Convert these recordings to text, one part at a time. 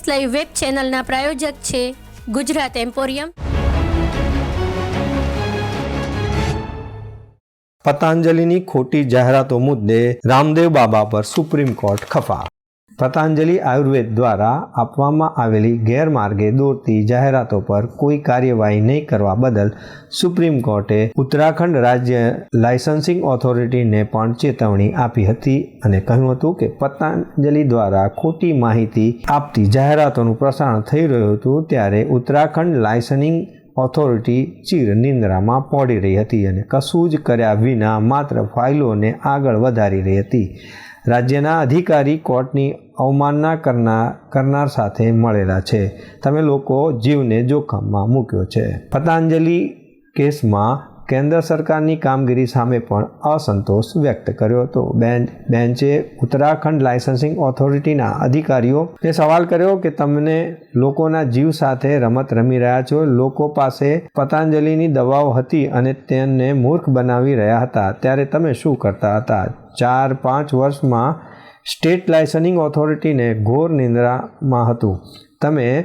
Case live web ચેનલના પ્રાયોજક છે Gujarat emporium. પતંજલિની ખોટી જાહેરાતો મુદ્દે રામદેવ બાબા પર સુપ્રીમ કોર્ટ ખફા. પતંજલિ આયુર્વેદ દ્વારા આપવામાં આવેલી ગેરમાર્ગે દોરતી જાહેરાતો પર કોઈ કાર્યવાહી નહીં કરવા બદલ સુપ્રીમ કોર્ટે ઉત્તરાખંડ રાજ્ય લાયસન્સિંગ ઓથોરિટીને પણ ચેતવણી આપી હતી અને કહ્યું હતું કે પતંજલિ દ્વારા ખોટી માહિતી આપતી જાહેરાતોનું પ્રસારણ થઈ રહ્યું હતું ત્યારે ઉત્તરાખંડ લાયસનિંગ ઓથોરિટી ચીર નિંદ્રામાં પડી રહી હતી અને કશું જ કર્યા વિના માત્ર ફાઇલોને આગળ વધારી રહી હતી. રાજ્યના અધિકારી કોર્ટની અવમાનના કરનાર કરનાર સાથે મળેલા છે. તમે લોકો જીવને જોખમમાં મૂક્યો છે. પતંજલિ કેસમાં કેન્દ્ર સરકારની કામગીરી સામે પણ અસંતોષ વ્યક્ત કર્યો હતો. બેન્ચ બેન્ચે ઉત્તરાખંડ લાયસન્સિંગ ઓથોરિટીના અધિકારીઓને સવાલ કર્યો કે તમને લોકોના જીવ સાથે રમત રમી રહ્યા છો. લોકો પાસે પતંજલિની દવાઓ હતી અને તેમને મૂર્ખ બનાવી રહ્યા હતા. ત્યારે તમે શું કરતા હતા? ચાર, પાંચ વર્ષમાં સ્ટેટ લાયસનિંગ ઓથોરિટીને ઘોર નિંદ્રામાં હતું. તમે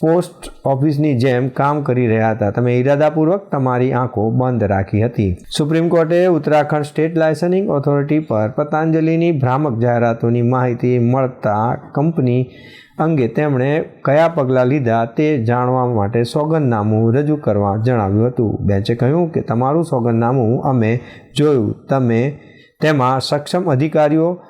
પોસ્ટ ઓફિસની જેમ કામ કરી રહ્યા હતા. તમે ઇરાદાપૂર્વક તમારી આંખો બંધ રાખી હતી. સુપ્રીમ કોર્ટે ઉત્તરાખંડ સ્ટેટ લાયસનિંગ ઓથોરિટી પર પતંજલિની ભ્રામક જાહેરાતોની માહિતી મળતા કંપની અંગે તેમણે કયા પગલાં લીધા તે જાણવા માટે સોગંદનામું રજૂ કરવા જણાવ્યું હતું. બેન્ચે કહ્યું કે, તમારું સોગંદનામું અમે જોયું. તમે તેમાં સક્ષમ અધિકારીઓ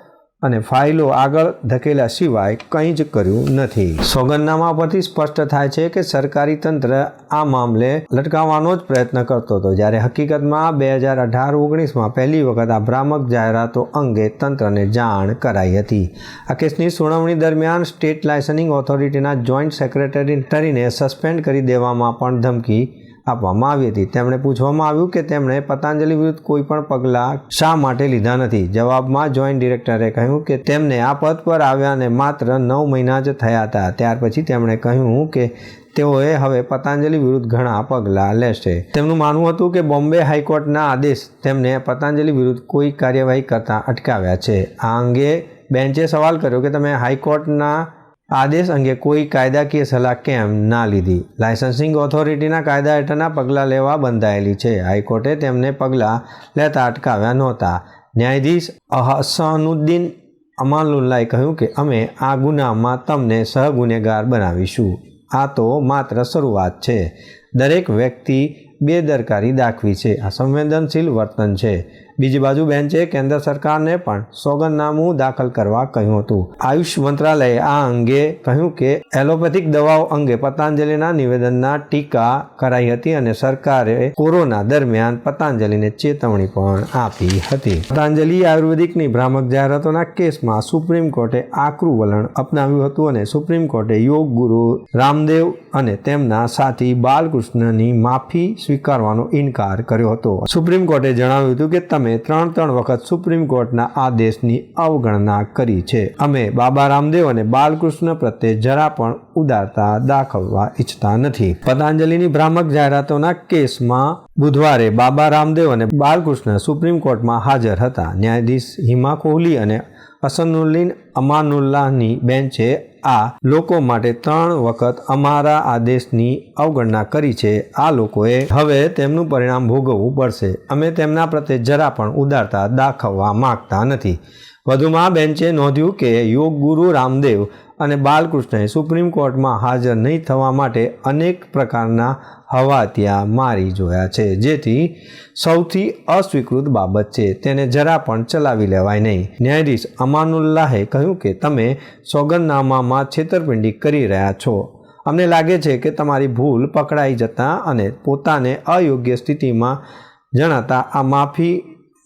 અને ફાઇલો આગળ ધકેલા સિવાય કંઈ જ કર્યું નથી. સોગંદનામા પરથી સ્પષ્ટ થાય છે કે સરકારી તંત્ર આ મામલે લટકાવવાનો જ પ્રયત્ન કરતો હતો, જ્યારે હકીકતમાં બે હજાર અઢાર ઓગણીસમાં પહેલી વખત આ ભ્રામક જાહેરાતો અંગે તંત્રને જાણ કરાઈ હતી. આ કેસની સુનાવણી દરમિયાન સ્ટેટ લાયસનિંગ ઓથોરિટીના જોઈન્ટ સેક્રેટરીને સસ્પેન્ડ કરી દેવામાં પણ ધમકી આપવામાં આવી હતી. તેમણે પૂછવામાં આવ્યું કે તેમણે પતંજલિ વિરુદ્ધ કોઈ પણ પગલાં શા માટે લીધા નથી? જવાબમાં જોઈન્ટ ડિરેક્ટરે કહ્યું કે તેમને આ પદ પર આવ્યાને માત્ર નવ મહિના જ થયા હતા. ત્યાર પછી તેમણે કહ્યું કે તેઓએ હવે પતંજલિ વિરુદ્ધ ઘણા પગલાં લેશે. તેમનું માનવું હતું કે બોમ્બે હાઈકોર્ટના આદેશ તેમને પતંજલિ વિરુદ્ધ કોઈ કાર્યવાહી કરતા અટકાવ્યા છે. આ અંગે બેન્ચે સવાલ કર્યો કે તમે હાઈકોર્ટના આદેશ અંગે કોઈ કાયદાકીય સલાહ કેમ ના લીધી. લાયસન્સિંગ ઓથોરિટીના કાયદા હેઠળના પગલાં લેવા બંધાયેલી છે. હાઈકોર્ટે તેમને પગલાં લેતા અટકાવ્યા નહોતા. ન્યાયાધીશ અહસનુદ્દીન અમાનુલ્લાએ કહ્યું કે, અમે આ ગુનામાં તમને સહગુનેગાર બનાવીશું. આ તો માત્ર શરૂઆત છે. દરેક વ્યક્તિ બેદરકારી દાખવી છે. આ સંવેદનશીલ વર્તન છે. બીજી બાજુ બેન્ચે કેન્દ્ર સરકારને પણ સોગંદનામું દાખલ કરવા કહ્યું હતું. આયુષ મંત્રાલયે આ અંગે કહ્યું કે, એલોપેથિક દવાઓ અંગે પતંજલિના નિવેદનના ટીકા કરાઈ હતી અને સરકારે કોરોના દરમિયાન પતંજલિને ચેતવણી પણ આપી હતી. પતંજલિ આયુર્વેદિકની ભ્રામક જાહેરાતોના કેસમાં સુપ્રીમ કોર્ટે આકરું વલણ અપનાવ્યું હતું અને સુપ્રીમ કોર્ટે યોગ ગુરુ રામદેવ અને તેમના સાથી બાલકૃષ્ણની માફી સ્વીકારવાનો ઇનકાર કર્યો હતો. સુપ્રીમ કોર્ટે જણાવ્યું હતું કે, તમે ત્રણ ત્રણ વખત સુપ્રીમ કોર્ટના આદેશની અવગણના કરી છે. અમે બાબા રામદેવ અને બાલકૃષ્ણ પ્રત્યે જરા પણ ઉદારતા દાખવવા ઈચ્છતા નથી. પતંજલિની ભ્રામક જાહેરાતોના કેસમાં બુધવારે બાબા રામદેવ અને બાલકૃષ્ણ સુપ્રીમ કોર્ટમાં હાજર હતા. ન્યાયાધીશ હિમા કોહલી અને અસનુલ્લીન અમાનુલ્લાહની બેન્ચે આ લોકો માટે ત્રણ વખત અમારા આદેશની અવગણના કરી છે. આ લોકોએ હવે તેમનું પરિણામ ભોગવવું પડશે. અમે તેમના પ્રત્યે જરા પણ ઉદારતા દાખવવા માગતા નથી. વધુમાં બેન્ચે નોંધ્યું કે યોગ ગુરુ રામદેવ અને બાલકૃષ્ણએ સુપ્રીમ કોર્ટમાં હાજર નહીં થવા માટે અનેક પ્રકારના હવા ત્યાં મારી જોયા છે. જેથી સૌથી અસ્વીકૃત બાબત છે. તેને જરા પણ ચલાવી લેવાય નહીં. ન્યાયાધીશ અમાનુલ્લાહે કહ્યું કે તમે સોગંદનામામાં છેતરપિંડી કરી રહ્યા છો. અમને લાગે છે કે તમારી ભૂલ પકડાઈ જતાં અને પોતાને અયોગ્ય સ્થિતિમાં જણાતા આ માફી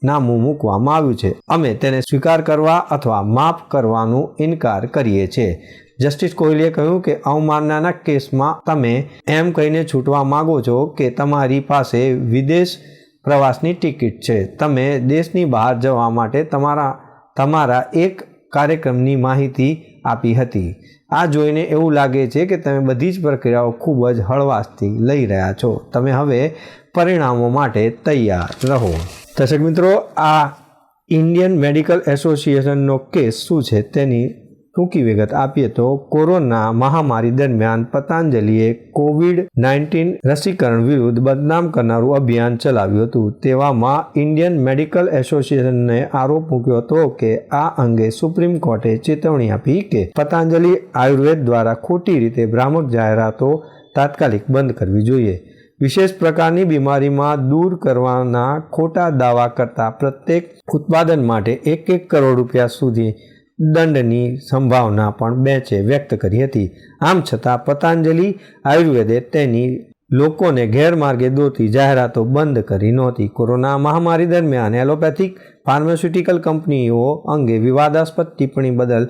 નામું મૂકવામાં આવ્યું છે. અમે તેને સ્વીકાર કરવા અથવા માફ કરવાનું ઇનકાર કરીએ છીએ. જસ્ટિસ કોહલીએ કહ્યું કે અવમાનનાના કેસમાં તમે એમ કહીને છૂટવા માગો છો કે તમારી પાસે વિદેશ પ્રવાસની ટિકિટ છે. તમે દેશની બહાર જવા માટે તમારા તમારા એક કાર્યક્રમની માહિતી આપી હતી. આ જોઈને એવું લાગે છે કે તમે બધી જ પ્રક્રિયાઓ ખૂબ જ હળવાશથી લઈ રહ્યા છો. તમે હવે પરિણામો માટે તૈયાર રહો. દર્શક મિત્રો, આ ઇન્ડિયન મેડિકલ એસોસિએશનનો કેસ શું છે તેની ટૂંકી વિગત આપીએ તો કોરોના મહામારી દરમિયાન પતંજલિએ કોવિડ નાઇન્ટીન રસીકરણ વિરુદ્ધ બદનામ કરનારું અભિયાન ચલાવ્યું હતું. તેવામાં ઇન્ડિયન મેડિકલ એસોસિએશનને આરોપ મૂક્યો હતો કે આ અંગે સુપ્રીમ કોર્ટે ચેતવણી આપી કે પતંજલિ આયુર્વેદ દ્વારા ખોટી રીતે ભ્રામક જાહેરાતો તાત્કાલિક બંધ કરવી જોઈએ. વિશેષ પ્રકારની બીમારીમાં દૂર કરવાના ખોટા દાવા કરતા પ્રત્યેક ઉત્પાદન માટે એક એક કરોડ રૂપિયા સુધી દંડની સંભાવના પણ બેચે વ્યક્ત કરી હતી. આમ છતાં પતંજલિ આયુર્વેદે તેની લોકોને ગેરમાર્ગે દોરતી જાહેરાતો બંધ કરી નહોતી. કોરોના મહામારી દરમિયાન એલોપેથિક ફાર્માસ્યુટિકલ કંપનીઓ અંગે વિવાદાસ્પદ ટિપ્પણી બદલ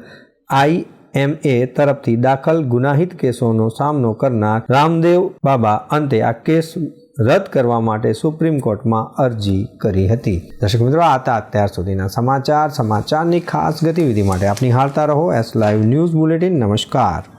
આઈ એમએ તરફથી દાખલ ગુનાહિત કેસોનો સામનો કરનાર રામદેવ બાબા અંતે આ કેસ રદ કરવા માટે સુપ્રીમ કોર્ટમાં અરજી કરી હતી. દર્શક મિત્રો, આ હતા અત્યાર સુધીના સમાચાર. સમાચારની ખાસ ગતિવિધિ માટે આપની હાલતા રહો. એસ લાઈવ ન્યૂઝ બુલેટિન નમસ્કાર.